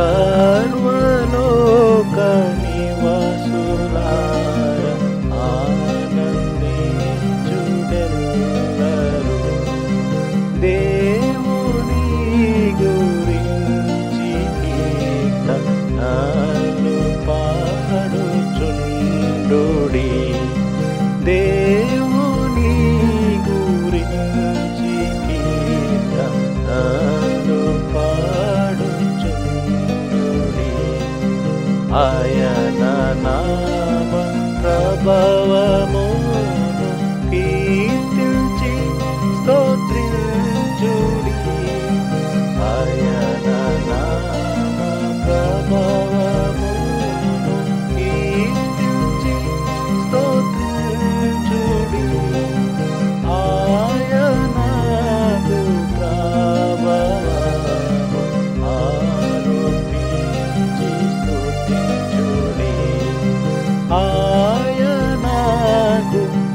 సర్వలోక ఆయన నామ ప్రభవమును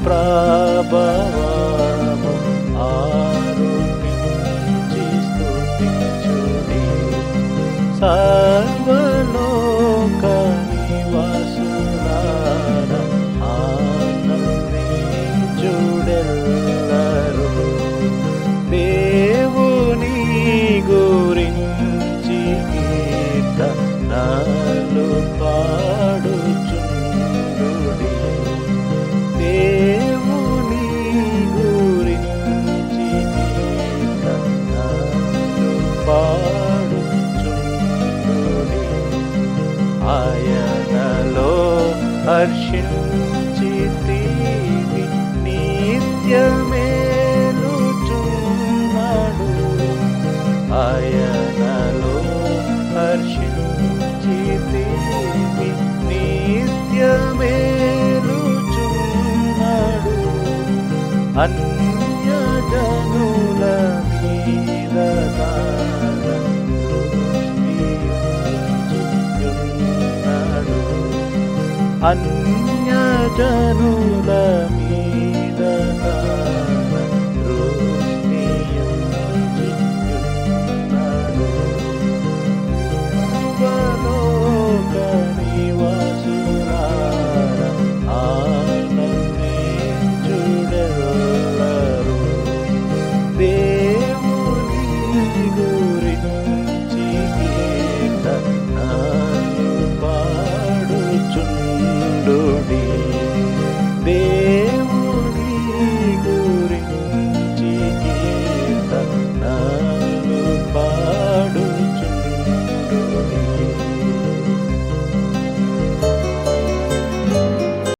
ప్రభవము ఆరోపించి స్తుతించుడి సర్వలోక నివాసులార కీర్తనలు ఆయనలో హర్షించి తీవి నిత్యమేలుచున్నాడు. ఆయనలో హర్షించి తీవి నిత్యమేలుచున్నాడు. అన్న अन्य अन्यजनुलमि